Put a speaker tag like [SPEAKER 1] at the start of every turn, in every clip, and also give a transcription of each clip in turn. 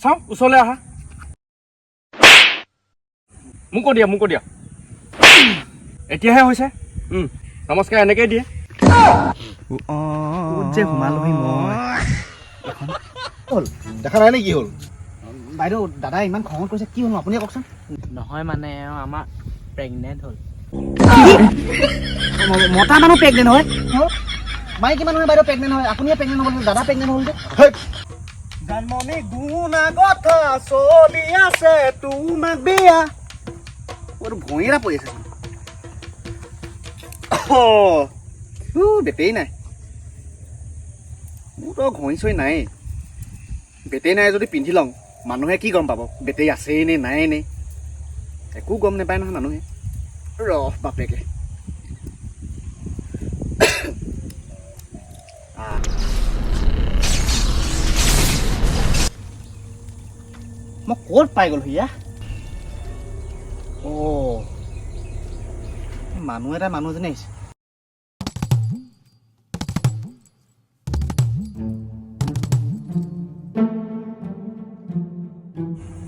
[SPEAKER 1] চাওঁ ওচৰলৈ আহা। মোকো দিয়া মোকো দিয়া। এতিয়াহে হৈছে। নমস্কাৰ এনেকেই দিয়ে।
[SPEAKER 2] যে সোমালোহি মই?
[SPEAKER 3] হ'ল? দেখা নাই নে কি হ'ল?
[SPEAKER 2] বাইদেউ দাদা ইমান খঙত কৈছে কি হ'ল আপুনি কওকচোন।
[SPEAKER 4] নহয় মানে আমাৰ প্ৰেগনেণ্ট হ'ল।
[SPEAKER 2] মতা মানুহ প্ৰেগনেণ্ট হয়। মাইকী মানুহে বাইদেউ প্ৰেগনেণ্ট হয়। আপুনিয়ে প্ৰেগনেণ্ট হ'ব। দাদা প্ৰেগনেণ্ট হ'ল যে। জানমণি গুণা কথা চলি আছে তোমাক বিয়া। মোৰ পৰি আছে। উ, বেটেৰী নাই। মোৰতো ঘঁহি চৰি নাই বেটেৰী নাই যদি পিন্ধি লওঁ মানুহে কি গম পাব? বেটেৰী আছেই নে নাই নে? একো গম নাপায় নহয় মানুহে। ৰহ বাপেকে। মই ক'ত পাই গ'লো হিয়া অ' মানুহ এটা মানুহ এজনী আহিছে।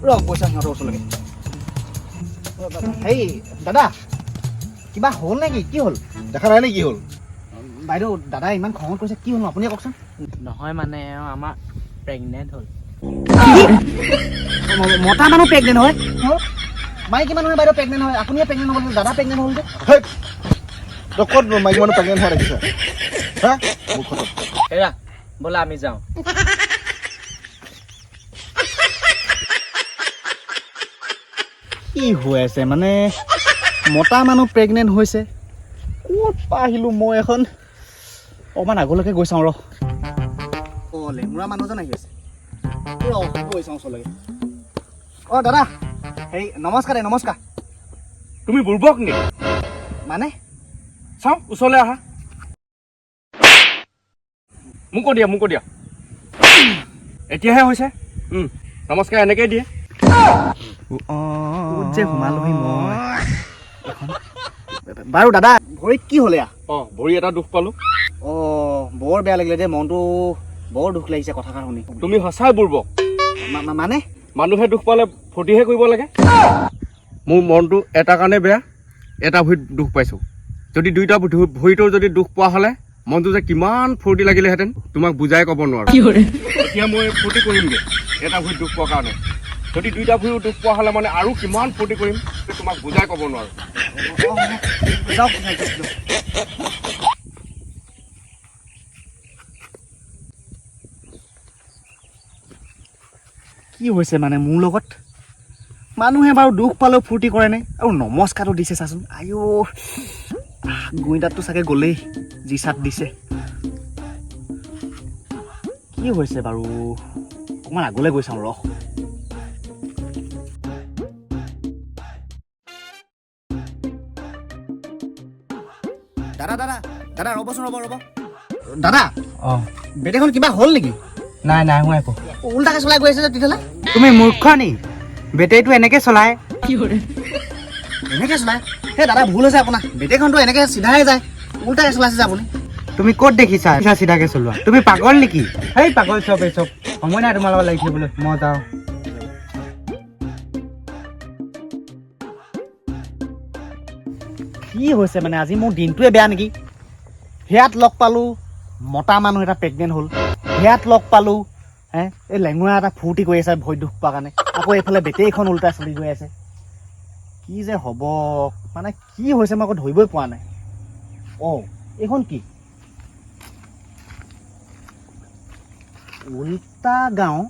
[SPEAKER 2] ৰ পইচা সিহঁতৰ ওচৰলৈকে। হেৰি দাদা কিবা হ'ল নেকি? কি হ'ল?
[SPEAKER 3] দেখা নাই নে কি হ'ল?
[SPEAKER 2] বাইদেউ দাদা ইমান খঙত কৈছে কি হ'ল আপুনিয়ে কওকচোন।
[SPEAKER 4] নহয় মানে আমাৰ প্ৰেগনেণ্ট হ'ল।
[SPEAKER 2] মতা মানুহ প্ৰেগনেণ্ট হয়। মাইকী মানুহে বাইদেউ প্ৰেগনেণ্ট হয় আপুনিয়ে প্ৰেগনেণ্ট হ'ব দাদা প্ৰেগনেণ্ট হ'ল যে।
[SPEAKER 3] তই ক'ত মাইকী মানুহ প্ৰেগনেণ্ট হোৱা দেখিছ হা?
[SPEAKER 4] এৰা ব'লা আমি যাওঁ।
[SPEAKER 2] কি হৈ আছে মানে? মতা মানুহ প্ৰেগনেণ্ট হৈছে। ক'ত পৰা আহিলোঁ মই এখন? অকণমান আগলৈকে গৈ চাওঁ ৰ। অঁ লেঙুৰা মানুহজন আহি আছে। অঁ দাদা। হেৰি নমস্কাৰ দে নমস্কাৰ।
[SPEAKER 1] তুমি বুৰ্বক নেকি?
[SPEAKER 2] মানে?
[SPEAKER 1] চাওঁ ওচৰলৈ আহা। মোকো দিয়া মোকো দিয়া। এতিয়াহে হৈছে। নমস্কাৰ এনেকেই দিয়ে।
[SPEAKER 2] যে সোমালোহি মই। বাৰু দাদা ভৰিত কি হ'লে
[SPEAKER 1] অঁ ভৰি এটা দুখ পালোঁ।
[SPEAKER 2] অঁ বৰ বেয়া লাগিলে দেই মনটো বৰ দুখ লাগিছে কথাষাৰ শুনি।
[SPEAKER 1] তুমি সঁচাই বুৰ্বক।
[SPEAKER 2] মানে?
[SPEAKER 1] মানুহে দুখ পালে ফূৰ্তিহে কৰিব লাগে। মোৰ মনটো এটা কাৰণে বেয়া এটা ভৰিত দুখ পাইছোঁ। যদি দুইটা ভৰি- ভৰিটো যদি দুখ পোৱা হ'লে মনটো যে কিমান ফূৰ্তি লাগিলেহেঁতেন তোমাক বুজাই ক'ব নোৱাৰোঁ। এতিয়া মই ফূৰ্তি কৰিমগৈ এটা ভৰিত দুখ পোৱাৰ কাৰণে। যদি দুইটা ভৰিও দুখ পোৱা হ'লে মানে আৰু কিমান ফূৰ্তি কৰিম তোমাক বুজাই ক'ব নোৱাৰোঁ।
[SPEAKER 2] কি হৈছে মানে মোৰ লগত? মানুহে বাৰু দুখ পালেও ফূৰ্তি কৰে নে? আৰু নমস্কাৰটো দিছে চাচোন। আইঅ গুইদাতটো চাগে গ'লেই যি চাট দিছে। কি হৈছে বাৰু? অকণমান আগলৈ গৈ চাওঁ ৰহ। দাদা দাদা দাদা ৰ'বচোন ৰ'ব ৰ'ব। দাদা
[SPEAKER 4] অঁ।
[SPEAKER 2] বেটেৰীখন কিবা হ'ল নেকি?
[SPEAKER 4] নাই নাই হোৱা একো।
[SPEAKER 2] উল্টাকে চলাই গৈ আছে যে তেতিয়াহ'লে
[SPEAKER 4] তুমি মূৰ্খ নি? বেটেৰীটো এনেকে চলাই
[SPEAKER 2] এনেকে চলায় সেই দাদা ভুল হৈছে আপোনাৰ। বেটেৰীখনটো এনেকে চিধাই যায়। উল্টাকে চলাইছে যে আপুনি?
[SPEAKER 4] তুমি ক'ত দেখিছা? পিছা চিধাকে চলোৱা। তুমি পাগল নেকি? সেই পাগল চব এই চব। সময় নাই তোমাৰ লগত লাগি থাকিবলৈ। মই যাওঁ।
[SPEAKER 2] কি হৈছে মানে? আজি মোৰ দিনটোৱে বেয়া নেকি? সেয়াত লগ পালোঁ। মতা মানুহ এটা প্ৰেগনেণ্ট হ'ল। সেয়াত লগ পালোঁ, হে? এই লেঙুৰা এটা ফূৰ্তি কৰি আছে ভৰি দুখ পোৱাৰ কাৰণে। আকৌ এইফালে বেটেৰীখন উল্টা চলি গৈ আছে। কি যে হ'ব? মানে কি হৈছে মই আকৌ ধৰিবই পৰা নাই। অঁ, এইখন কি? উল্টা গাঁও।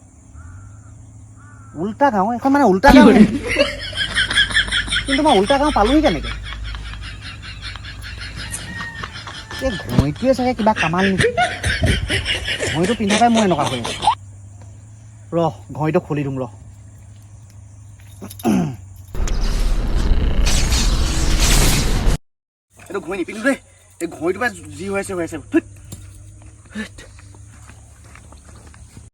[SPEAKER 2] উল্টা গাঁও? এখন মানে উল্টা গাঁও কিন্তু মই উল্টা গাঁও পালোহি কেনেকৈ? এই ঘড়ীটোৱে চাগে কিবা কামাল নেকি? ঘড়ীটো পিন্ধা পাই মই এনেকুৱা আছে। ৰহ, ঘড়ীটো খুলি দিম, ৰহ। এইটো ঘড়ী নিপিন্ধো দেই এই ঘড়ীটোৰ পৰা যি হৈ আছে হৈ আছে।